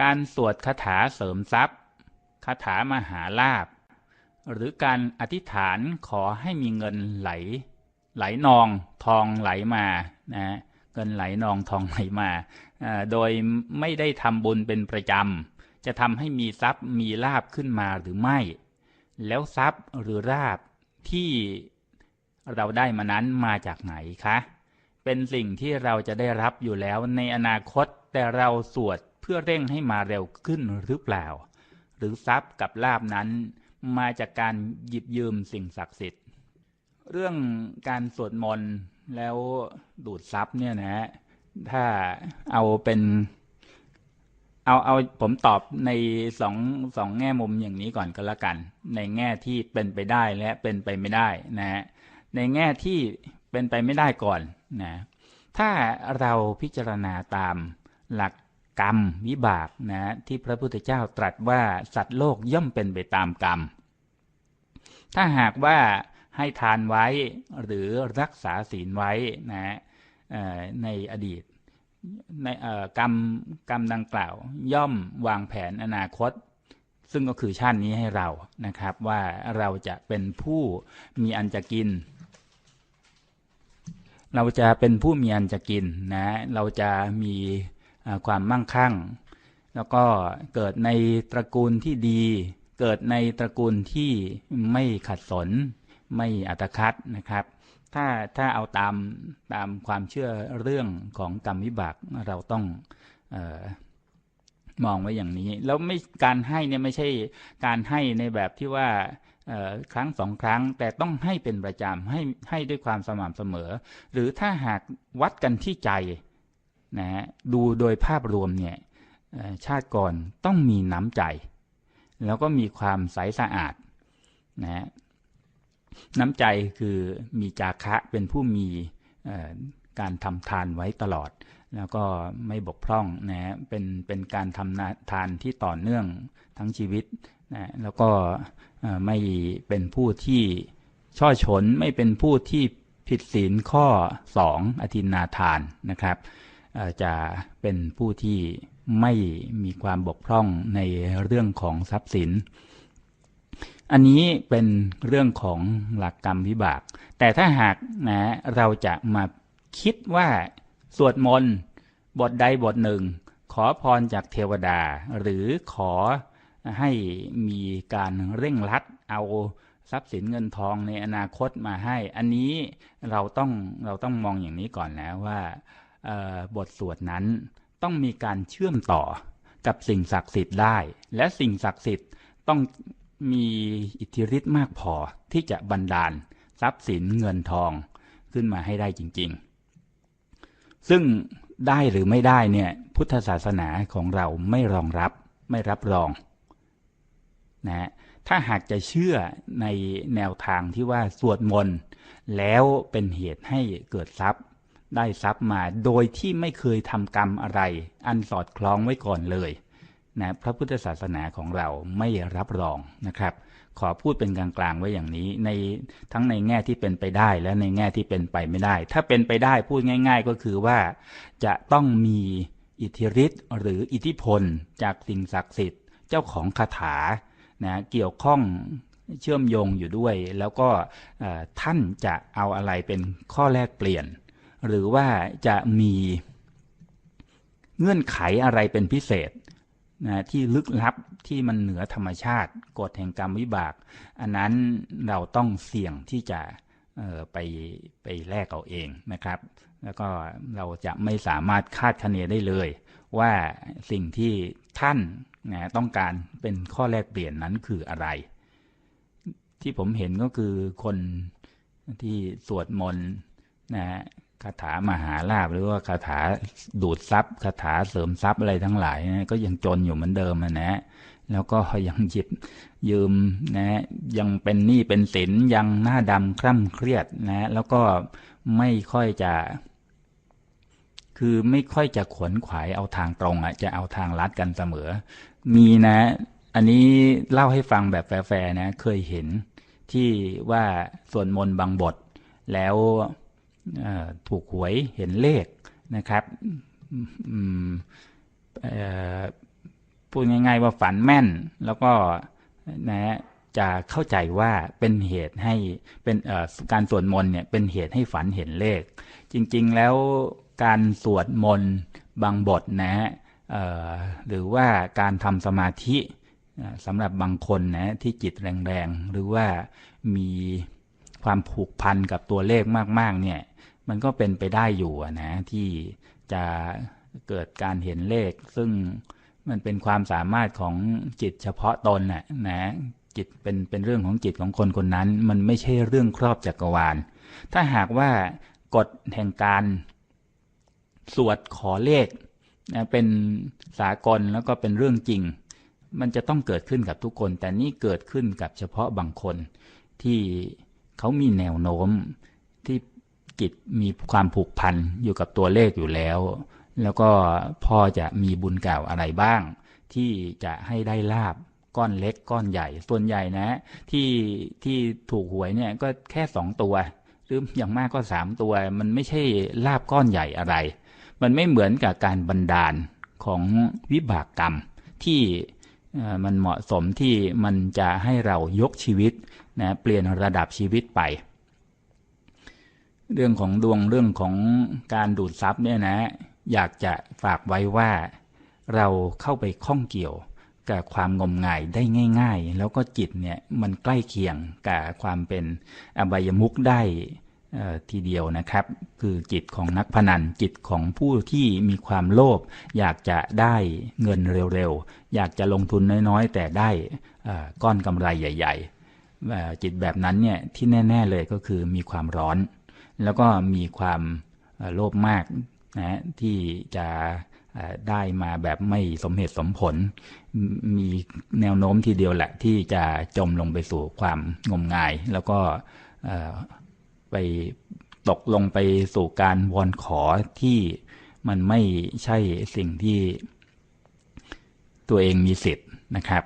การสวดคาถาเสริมทรัพย์คาถามหาลาภหรือการอธิษฐานขอให้มีเงินไหล ไหลนองทองไหลมานะเงินไหลนองทองไหลมา โดยไม่ได้ทำบุญเป็นประจำ จะทำให้มีทรัพย์มีลาบขึ้นมาหรือไม่ แล้วทรัพย์หรือลาบที่เราได้มานั้นมาจากไหนคะ เป็นสิ่งที่เราจะได้รับอยู่แล้วในอนาคตแต่เราสวด พื่อเร่งให้มาเร็วขึ้นหรือเปล่า หรือทรัพย์กับลาบนั้น มาจากการหยิบยืมสิ่งศักดิ์สิทธิ์ เรื่องการสวดมนต์แล้วดูดทรัพย์เนี่ยนะฮะถ้าเอาเป็นเอาเอาผมตอบในสองสองแง่มุมอย่างนี้ก่อนก็แล้วกัน ในแง่ที่เป็นไปได้และเป็นไปไม่ได้นะฮะในแง่ที่เป็นไปไม่ได้ก่อนนะถ้าเราพิจารณาตามหลัก กรรมวิบากนะที่พระพุทธเจ้าตรัสว่าสัตว์โลกย่อมเป็นไปตามกรรม ถ้าหากว่าให้ทานไว้หรือรักษาศีลไว้นะในอดีตในกรรมกรรมดังกล่าว ย่อมวางแผนอนาคต ซึ่งก็คือชาตินี้ให้เรานะครับว่าเราจะเป็นผู้มีอันจะกิน เราจะเป็นผู้มีอันจะกินนะเราจะมี ความมั่งคั่ง แล้วก็เกิดในตระกูลที่ดี เกิดในตระกูลที่ไม่ขัดสน ไม่อัตคัดนะครับ ถ้าถ้าเอาตามตามความเชื่อเรื่องของกรรมวิบากเราต้องออมองไว้อย่างนี้ แล้วไม่การให้เนี่ยไม่ใช่การให้ในแบบที่ว่าครั้งสองครั้งแต่ต้องให้เป็นประจำให้ให้ด้วยความสม่ำเสมอ หรือถ้าหากวัดกันที่ใจ นะฮะดูโดยภาพรวมเนี่ยชาติก่อนต้องมีน้ำใจ แล้วก็มีความใสสะอาดนะน้ำใจคือมีจาคะเป็นผู้มีการทำทานไว้ตลอด แล้วก็ไม่บกพร่องนะเป็นเป็นการทำทานที่ต่อเนื่องทั้งชีวิตนะแล้วก็ไม่เป็นผู้ที่ช่อฉนไม่เป็นผู้ที่ผิดศีลข้อ 2 อธินาทานนะครับ จะเป็นผู้ที่ไม่มีความบกพร่องในเรื่องของทรัพย์สิน อันนี้เป็นเรื่องของหลักกรรมวิบาก แต่ถ้าหากนะเราจะมาคิดว่าสวดมนต์บทใดบทหนึ่ง ขอพรจากเทวดา หรือขอให้มีการเร่งรัดเอาทรัพย์สินเงินทองในอนาคตมาให้ อันนี้เราต้องเราต้องมองอย่างนี้ก่อนแล้วว่า บทสวดนั้นต้องมีการเชื่อมต่อกับสิ่งศักดิ์สิทธิ์ได้ และสิ่งศักดิ์สิทธิ์ต้องมีอิทธิฤทธิ์มากพอที่จะบันดาลทรัพย์สินเงินทองขึ้นมาให้ได้จริง ๆ ซึ่งได้หรือไม่ได้เนี่ยพุทธศาสนาของเราไม่รองรับไม่รับรองนะถ้าหากจะเชื่อในแนวทางที่ว่าสวดมนต์แล้วเป็นเหตุให้เกิดทรัพย์ ได้ทรัพย์มาโดยที่ไม่เคยทำกรรมอะไร อันสอดคล้องไว้ก่อนเลยนะพระพุทธศาสนาของเราไม่รับรองนะครับ ขอพูดเป็นกลางๆไว้อย่างนี้ ในทั้งในแง่ที่เป็นไปได้และในแง่ที่เป็นไปไม่ได้ ถ้าเป็นไปได้พูดง่าย ๆ ก็คือว่าจะต้องมีอิทธิฤทธิ์หรืออิทธิพลจากสิ่งศักดิ์สิทธิ์เจ้าของคาถานะเกี่ยวข้องเชื่อมโยงอยู่ด้วย แล้วก็ท่านจะเอาอะไรเป็นข้อแลกเปลี่ยน หรือว่าจะมีเงื่อนไขอะไรเป็นพิเศษนะที่ลึกลับที่มันเหนือธรรมชาติกฎแห่งกรรมวิบาก อันนั้นเราต้องเสี่ยงที่จะไปไปแลกเอาเองนะครับ แล้วก็เราจะไม่สามารถคาดคะเนได้เลย ว่าสิ่งที่ท่านนะต้องการเป็นข้อแลกเปลี่ยนนั้นคืออะไร ที่ผมเห็นก็คือคนที่สวดมนต์นะ คาถามหาลาบหรือว่าคาถาดูดทรัพย์คาถาเสริมทรัพย์อะไรทั้งหลายนะก็ยังจนอยู่เหมือนเดิมนะ แล้วก็ยังหยิบยืมนะยังเป็นหนี้เป็นสินยังหน้าดำคร่ำเครียดนะ แล้วก็ไม่ค่อยจะ คือไม่ค่อยจะขวนขวายเอาทางตรงอะจะเอาทางลัดกันเสมอ มีนะ อันนี้เล่าให้ฟังแบบแฟร์ๆนะ เคยเห็นที่ว่าส่วนมนบางบทแล้ว ถูกหวยเห็นเลขนะครับพูดง่ายๆว่าฝันแม่นแล้วก็นะจะเข้าใจว่าเป็นเหตุให้เป็นการสวดมนต์เนี่ยเป็นเหตุให้ฝันเห็นเลข จริงๆแล้วการสวดมนต์บางบทนะฮะหรือว่าการทำสมาธิสำหรับบางคนนะที่จิตแรงๆ หรือว่ามีความผูกพันกับตัวเลขมากๆเนี่ย มันก็เป็นไปได้อยู่นะที่จะเกิดการเห็นเลข ซึ่งมันเป็นความสามารถของจิตเฉพาะตนน่ะนะจิตเป็นเป็นเรื่องของจิตของคนคนนั้น มันไม่ใช่เรื่องครอบจักรวาล ถ้าหากว่ากฎแห่งการสวดขอเลขนะเป็นสากลแล้วก็เป็นเรื่องจริง มันจะต้องเกิดขึ้นกับทุกคน แต่นี่เกิดขึ้นกับเฉพาะบางคนที่เขามีแนวโน้ม จิตมีความผูกพันอยู่กับตัวเลขอยู่แล้ว แล้วก็พอจะมีบุญเก่าอะไรบ้าง ที่จะให้ได้ลาบก้อนเล็กก้อนใหญ่ ส่วนใหญ่นะ ที่ที่ถูกหวยเนี่ยก็แค่สองตัว หรืออย่างมากก็สามตัว มันไม่ใช่ลาบก้อนใหญ่อะไร มันไม่เหมือนกับการบันดาลของวิบากกรรมที่มันเหมาะสมที่มันจะให้เรายกชีวิตนะเปลี่ยนระดับชีวิตไป เรื่องของดวงเรื่องของการดูดซับเนี่ยนะ อยากจะฝากไว้ว่า เราเข้าไปข้องเกี่ยวกับความงมงายได้ง่าย ๆ แล้วก็จิตเนี่ยมันใกล้เคียงกับความเป็นอบายมุกได้ทีเดียวนะครับ คือจิตของนักพนันจิตของผู้ที่มีความโลภอยากจะได้เงินเร็วๆ อยากจะลงทุนน้อยๆ แต่ได้ก้อนกำไรใหญ่ ๆ จิตแบบนั้นเนี่ยที่แน่ ๆเลยก็คือมีความร้อน แล้วก็มีความโลภมากนะที่จะได้มาแบบไม่สมเหตุสมผล มีแนวโน้มทีเดียวแหละที่จะจมลงไปสู่ความงมงาย แล้วก็ไปตกลงไปสู่การวอนขอที่มันไม่ใช่สิ่งที่ตัวเองมีสิทธิ์นะครับ